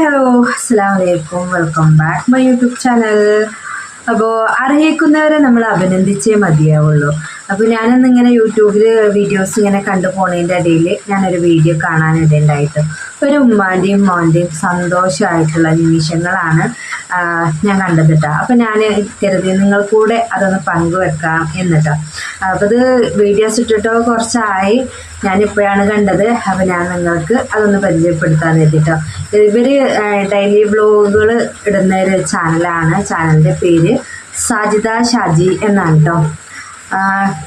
Hello അസ്സാം വലൈക്കും welcome back my YouTube channel. അപ്പോൾ അർഹിക്കുന്നവരെ നമ്മൾ അഭിനന്ദിച്ചേ മതിയാവുള്ളൂ. അപ്പോൾ ഞാനിന്ന് ഇങ്ങനെ യൂട്യൂബിൽ വീഡിയോസ് ഇങ്ങനെ കണ്ടു പോണതിന്റെ ഇടയിൽ ഞാനൊരു വീഡിയോ കാണാനിടയുണ്ടായിട്ട് ഒരു ഉമ്മാന്റെയും മോന്റെയും സന്തോഷമായിട്ടുള്ള നിമിഷങ്ങളാണ് ഞാൻ കണ്ടത് കേട്ടോ ഞാൻ കരുതി നിങ്ങൾ കൂടെ അതൊന്ന് പങ്കുവെക്കാം എന്നിട്ടോ അപ്പോൾ ഇത് വീഡിയോസ് ഇട്ടിട്ടോ കുറച്ചായി ഞാനിപ്പോഴാണ് കണ്ടത്. അപ്പോൾ ഞാൻ നിങ്ങൾക്ക് അതൊന്ന് പരിചയപ്പെടുത്താൻ എത്തിട്ടോ ഇവർ ഡെയിലി വ്ലോഗുകൾ ഇടുന്ന ഒരു ചാനലാണ് ചാനലിന്റെ പേര് സാജിദ ഷാജി എന്നാണ് കേട്ടോ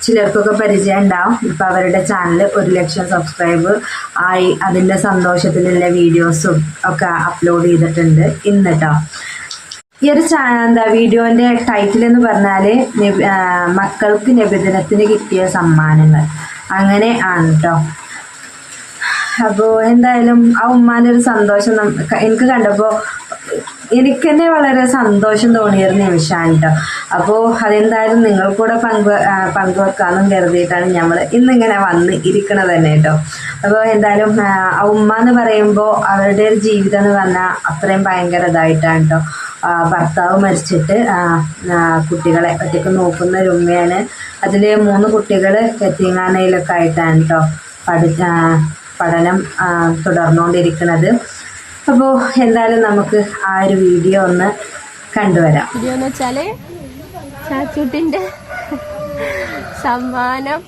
ചിലർക്കൊക്കെ പരിചയം ഉണ്ടാവും. ഇപ്പം അവരുടെ ചാനൽ ഒരു ലക്ഷം സബ്സ്ക്രൈബ് ആയി അതിന്റെ സന്തോഷത്തിലുള്ള വീഡിയോസും ഒക്കെ അപ്ലോഡ് ചെയ്തിട്ടുണ്ട്. ഇന്ന് കേട്ടോ ഈ ഒരു എന്താ വീഡിയോന്റെ ടൈറ്റിൽ എന്ന് പറഞ്ഞാൽ മക്കൾക്ക് നബിദിനത്തിന് കിട്ടിയ സമ്മാനങ്ങൾ. അങ്ങനെ ആണ് കേട്ടോ അപ്പോൾ എന്തായാലും ആ ഉമ്മാന്റെ ഒരു സന്തോഷം എനിക്ക് കണ്ടപ്പോൾ എനിക്ക് തന്നെ വളരെ സന്തോഷം തോന്നിയ ഒരു കേട്ടോ. അപ്പോൾ അതെന്തായാലും നിങ്ങൾ കൂടെ പങ്കു പങ്കുവെക്കാന്നും കരുതിയിട്ടാണ് നമ്മൾ ഇന്നിങ്ങനെ വന്ന് ഇരിക്കണത് തന്നെ കേട്ടോ. അപ്പോൾ എന്തായാലും ഉമ്മ എന്ന് പറയുമ്പോൾ അവരുടെ ഒരു ജീവിതം എന്ന് പറഞ്ഞാൽ അത്രയും ഭയങ്കര ഇതായിട്ടാണ് കേട്ടോ. ഭർത്താവ് മരിച്ചിട്ട് കുട്ടികളെ ഒറ്റയ്ക്ക് നോക്കുന്ന ഒരു ഉമ്മയാണ്. അതിൽ മൂന്ന് കുട്ടികൾ എത്തിങ്ങാനയിലൊക്കെ ആയിട്ടാണ് കേട്ടോ പഠിച്ച പഠനം തുടർന്നുകൊണ്ടിരിക്കുന്നത് അപ്പോൾ എന്തായാലും നമുക്ക് ആ ഒരു വീഡിയോ ഒന്ന് കണ്ടുവരാം. വീഡിയോ എന്ന് വെച്ചാൽ ചാച്ചൂട്ടിന്റെ സമ്മാനം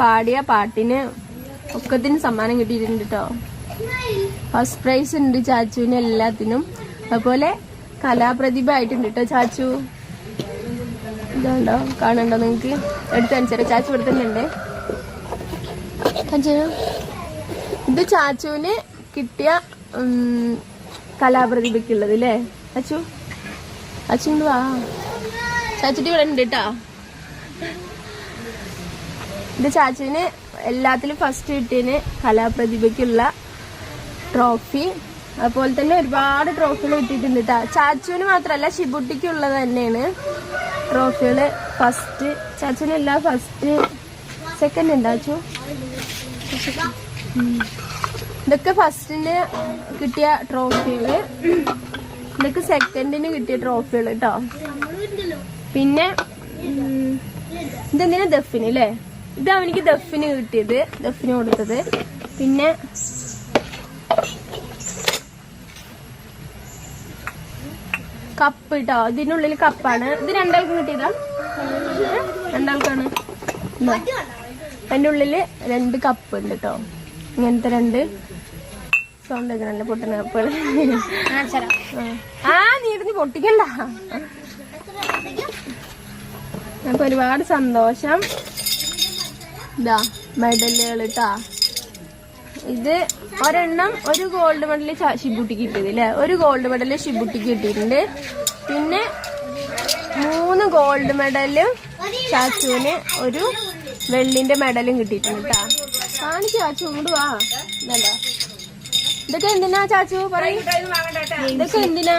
പാടിയ പാട്ടിന് ഒക്കത്തിന് സമ്മാനം കിട്ടിയിട്ടുണ്ട് കേട്ടോ ഫസ്റ്റ് പ്രൈസ് ഉണ്ട് ചാച്ചുവിന് എല്ലാത്തിനും. അതുപോലെ കലാപ്രതിഭ ആയിട്ടുണ്ട് കേട്ടോ ചാച്ചു. ഇതുണ്ടോ? കാണണ്ടോ നിങ്ങക്ക്? എടുത്ത് അനുസരിച്ച് ചാച്ചു ഇവിടെ തന്നെ ഉണ്ട് ഇത് ചാച്ചുവിന് കിട്ടിയ കലാപ്രതിഭയ്ക്കുള്ളത് അല്ലേ അച്ചു? അച്ചു വാ ചാച്ചുട്ടി ഇവിടെ ഉണ്ട് കേട്ടോ ഇത് ചാച്ചിന് എല്ലാത്തിലും ഫസ്റ്റ് കിട്ടിയതിന് കലാപ്രതിഭയ്ക്കുള്ള ട്രോഫി അതുപോലെ തന്നെ ഒരുപാട് ട്രോഫികൾ കിട്ടിയിട്ടുണ്ട് കേട്ടോ ചാച്ചുവിന് മാത്രമല്ല ഷിബുട്ടിക്കുള്ളത് തന്നെയാണ്. ട്രോഫികൾ ഫസ്റ്റ് ചാച്ചിനെല്ലാം ഫസ്റ്റ് സെക്കൻഡ് ഉണ്ടോ അച്ചു? ഇതൊക്കെ ഫസ്റ്റിന് കിട്ടിയ ട്രോഫികൾ. ഇതൊക്കെ സെക്കൻഡിന് കിട്ടിയ ട്രോഫികൾ കേട്ടോ പിന്നെ ഇതെന്തിനാ ദഫിന് അല്ലേ ഇത് അവനിക്ക് ദഫിന് കിട്ടിയത് ദഫിന് കൊടുത്തത്. പിന്നെ കപ്പ് കേട്ടോ ഇതിനുള്ളിൽ കപ്പാണ്. ഇത് രണ്ടാൾക്കും കിട്ടിയതാ? രണ്ടാൾക്കാണ്. ഇതാ. അതിന്റെ ഉള്ളിൽ രണ്ട് കപ്പ് ഉണ്ട് കേട്ടോ ഇങ്ങനത്തെ രണ്ട് സൗണ്ട് ഒക്കെ നല്ല ആ നീ ഇരുന്ന് പൊട്ടിക്കണ്ട. നമുക്ക് ഒരുപാട് സന്തോഷം. ഇതാ മെഡലുകൾ കേട്ടാ ഇത് ഒരെണ്ണം ഒരു ഗോൾഡ് മെഡൽ ഷിബുട്ടിക്ക് കിട്ടിയത് അല്ലേ ഒരു ഗോൾഡ് മെഡൽ ഷിബുട്ടിക്ക് കിട്ടിയിട്ടുണ്ട്. പിന്നെ മൂന്ന് ഗോൾഡ് മെഡലും ചാച്ചുവിന് ഒരു വെള്ളിന്റെ മെഡലും കിട്ടിയിട്ടുണ്ട് കേട്ടാ കാണിച്ചു ചാച്ചു ഇങ്ങോട്ട് വാ. ഇതല്ലോ? ഇതൊക്കെ എന്തിനാ ചാച്ചു പറയൂ? ഇതൊക്കെ എന്തിനാ?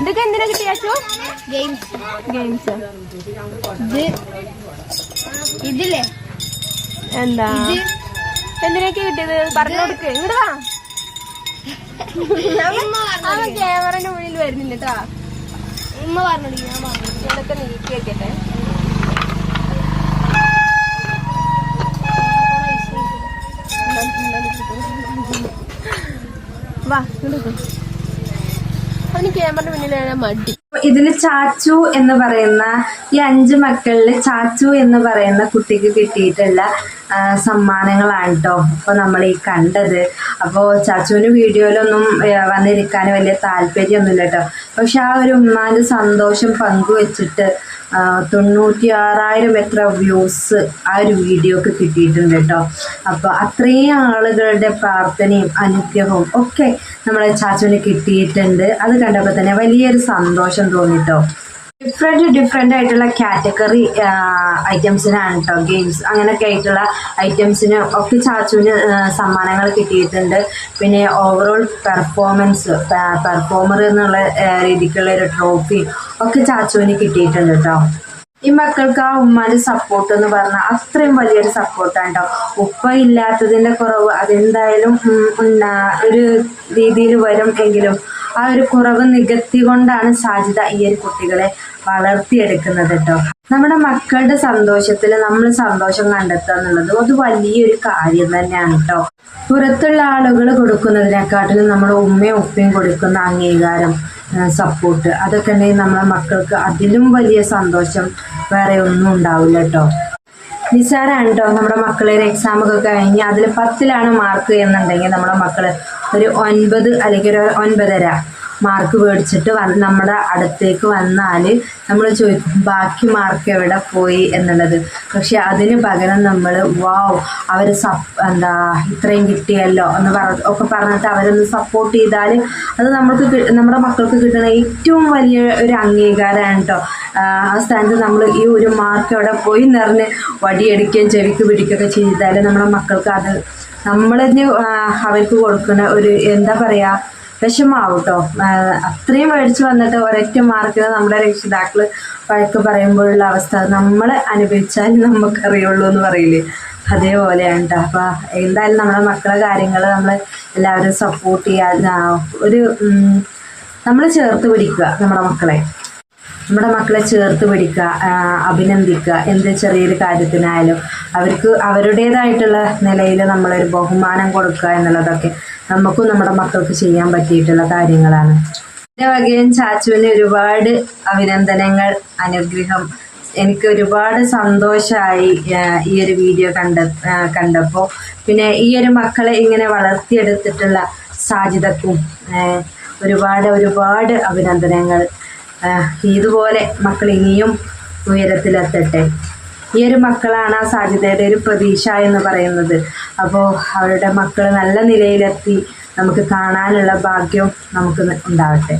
ഇതൊക്കെ എന്തിനാ ചാച്ചു? ഗെയിംസ്. ഗെയിംസ്. ഇത് ഇതില്ലേ? എന്താ? എന്തിനൊക്കെ കിട്ടിയത്? പറഞ്ഞു കൊടുക്ക്. ഇങ്ങോട്ട് വാ. ക്യാമറന്റെ മുന്നിൽ വരുന്നില്ല കേട്ടാ ഞാൻ വാ മടി. ഇതിൽ ചാച്ചു എന്ന് പറയുന്ന ഈ അഞ്ച് മക്കളിൽ ചാച്ചു എന്ന് പറയുന്ന കുട്ടിക്ക് കിട്ടിയിട്ടുള്ള സമ്മാനങ്ങളാണ് കേട്ടോ അപ്പോൾ നമ്മൾ ഈ കണ്ടത്. അപ്പോൾ ചാച്ചുവിന് വീഡിയോയിലൊന്നും വന്നിരിക്കാൻ വലിയ താല്പര്യമൊന്നുമില്ല കേട്ടോ പക്ഷെ ആ ഒരു ഉമ്മാന്റെ സന്തോഷം പങ്കുവെച്ചിട്ട് തൊണ്ണൂറ്റി ആറായിരം എത്ര വ്യൂസ് ആ ഒരു വീഡിയോക്ക് കിട്ടിയിട്ടുണ്ട് കേട്ടോ. അപ്പോൾ അത്രയും ആളുകളുടെ പ്രാർത്ഥനയും അനുഗ്രഹവും ഒക്കെ നമ്മളെ ചാച്ചുവിന് കിട്ടിയിട്ടുണ്ട്. അത് കണ്ടപ്പോൾ തന്നെ വലിയൊരു സന്തോഷം തോന്നിട്ടോ ഡിഫറെന്റ് ഡിഫറെന്റ് ആയിട്ടുള്ള കാറ്റഗറി ഐറ്റംസിനാണ് കേട്ടോ ഗെയിംസ് അങ്ങനെയൊക്കെ ആയിട്ടുള്ള ഐറ്റംസിന് ഒക്കെ ചാച്ചുവിന് സമ്മാനങ്ങൾ കിട്ടിയിട്ടുണ്ട്. പിന്നെ ഓവറോൾ പെർഫോമൻസ് പെർഫോമർ എന്നുള്ള രീതിക്കുള്ള ഒരു ട്രോഫി ഒക്കെ ചാച്ചുവിന് കിട്ടിയിട്ടുണ്ട് കേട്ടോ ഈ മക്കൾക്ക് ആ ഉമ്മാന്റെ സപ്പോർട്ട് എന്ന് പറഞ്ഞാൽ അത്രയും വലിയൊരു സപ്പോർട്ടാണ് കേട്ടോ ഉപ്പ ഇല്ലാത്തതിന്റെ കുറവ് അതെന്തായാലും ഒരു രീതിയിൽ വരും എങ്കിലും ആ ഒരു കുറവ് നികത്തി കൊണ്ടാണ് സാജിദ ഈ ഒരു കുട്ടികളെ വളർത്തിയെടുക്കുന്നത് കേട്ടോ നമ്മുടെ മക്കളുടെ സന്തോഷത്തിൽ നമ്മൾ സന്തോഷം കണ്ടെത്തുക എന്നുള്ളത് അത് വലിയൊരു കാര്യം തന്നെയാണ് കേട്ടോ പുറത്തുള്ള ആളുകൾ കൊടുക്കുന്നതിനെക്കാട്ടിലും നമ്മുടെ ഉമ്മയും ഉപ്പയും കൊടുക്കുന്ന അംഗീകാരം സപ്പോർട്ട് അതൊക്കെ ഉണ്ടെങ്കിൽ നമ്മുടെ മക്കൾക്ക് അതിലും വലിയ സന്തോഷം വേറെ ഒന്നും ഉണ്ടാവില്ല കേട്ടോ നിസ്സാരാണ് കേട്ടോ നമ്മുടെ മക്കളെ എക്സാമൊക്കെ കഴിഞ്ഞ് അതിൽ പത്തിലാണ് മാർക്ക് എന്നുണ്ടെങ്കിൽ നമ്മുടെ മക്കൾ ഒരു ഒൻപത് അല്ലെങ്കിൽ ഒരു ഒൻപതര. മാർക്ക് മേടിച്ചിട്ട് നമ്മുടെ അടുത്തേക്ക് വന്നാൽ നമ്മൾ ചോദിക്കും ബാക്കി മാർക്ക് എവിടെ പോയി? എന്നുള്ളത്. പക്ഷെ അതിന് പകരം നമ്മൾ വാവ് അവർ സപ് എന്താ ഇത്രയും കിട്ടിയല്ലോ എന്ന് പറ ഒക്കെ പറഞ്ഞിട്ട് അവരൊന്ന് സപ്പോർട്ട് ചെയ്താൽ അത് നമ്മൾക്ക് നമ്മുടെ മക്കൾക്ക് കിട്ടുന്ന ഏറ്റവും വലിയ ഒരു അംഗീകാരമാണ് കേട്ടോ ആ സ്ഥാനത്ത് നമ്മൾ ഈ ഒരു മാർക്ക് എവിടെ പോയി നിറഞ്ഞ് വടിയെടുക്കുകയും ചെവിക്ക് പിടിക്കുകയൊക്കെ ചെയ്താൽ നമ്മുടെ മക്കൾക്ക് അത് നമ്മളതിന് അവർക്ക് കൊടുക്കുന്ന ഒരു എന്താ പറയുക വിഷമാവും കേട്ടോ അത്രയും മേടിച്ച് വന്നിട്ട് ഒരൊറ്റ മാർക്കിന് നമ്മുടെ രക്ഷിതാക്കൾ വഴക്ക് പറയുമ്പോഴുള്ള അവസ്ഥ നമ്മൾ അനുഭവിച്ചാൽ നമുക്കറിയുള്ളൂ എന്ന് പറയില്ലേ? അതേപോലെയാണ് കേട്ടോ എന്തായാലും നമ്മുടെ മക്കളെ കാര്യങ്ങൾ നമ്മൾ എല്ലാവരും സപ്പോർട്ട് ചെയ്യാൻ ഒരു നമ്മൾ ചേർത്ത് പിടിക്കുക നമ്മുടെ മക്കളെ. നമ്മുടെ മക്കളെ ചേർത്ത് പിടിക്കുക അഭിനന്ദിക്കുക എന്ത് ചെറിയൊരു കാര്യത്തിനായാലും അവർക്ക് അവരുടേതായിട്ടുള്ള നിലയിൽ നമ്മളൊരു ബഹുമാനം കൊടുക്കുക എന്നുള്ളതൊക്കെ നമുക്കും നമ്മുടെ മക്കൾക്ക് ചെയ്യാൻ പറ്റിയിട്ടുള്ള കാര്യങ്ങളാണ്. എന്റെ വകയും ചാച്ചുവിന് ഒരുപാട് അഭിനന്ദനങ്ങൾ അനുഗ്രഹം. എനിക്ക് ഒരുപാട് സന്തോഷമായി ഈ ഒരു വീഡിയോ കണ്ട കണ്ടപ്പോൾ പിന്നെ ഈ ഒരു മക്കളെ ഇങ്ങനെ വളർത്തിയെടുത്തിട്ടുള്ള സാധ്യതക്കും ഒരുപാട് ഒരുപാട് അഭിനന്ദനങ്ങൾ. ഇതുപോലെ മക്കൾ ഇനിയും ഉയരത്തിലെത്തട്ടെ. ഈ ഒരു മക്കളാണ് ആ സാധ്യതയുടെ ഒരു പ്രതീക്ഷ എന്ന് പറയുന്നത്. അപ്പോൾ അവരുടെ മക്കൾ നല്ല നിലയിലെത്തി നമുക്ക് കാണാനുള്ള ഭാഗ്യം നമുക്ക് ഉണ്ടാവട്ടെ.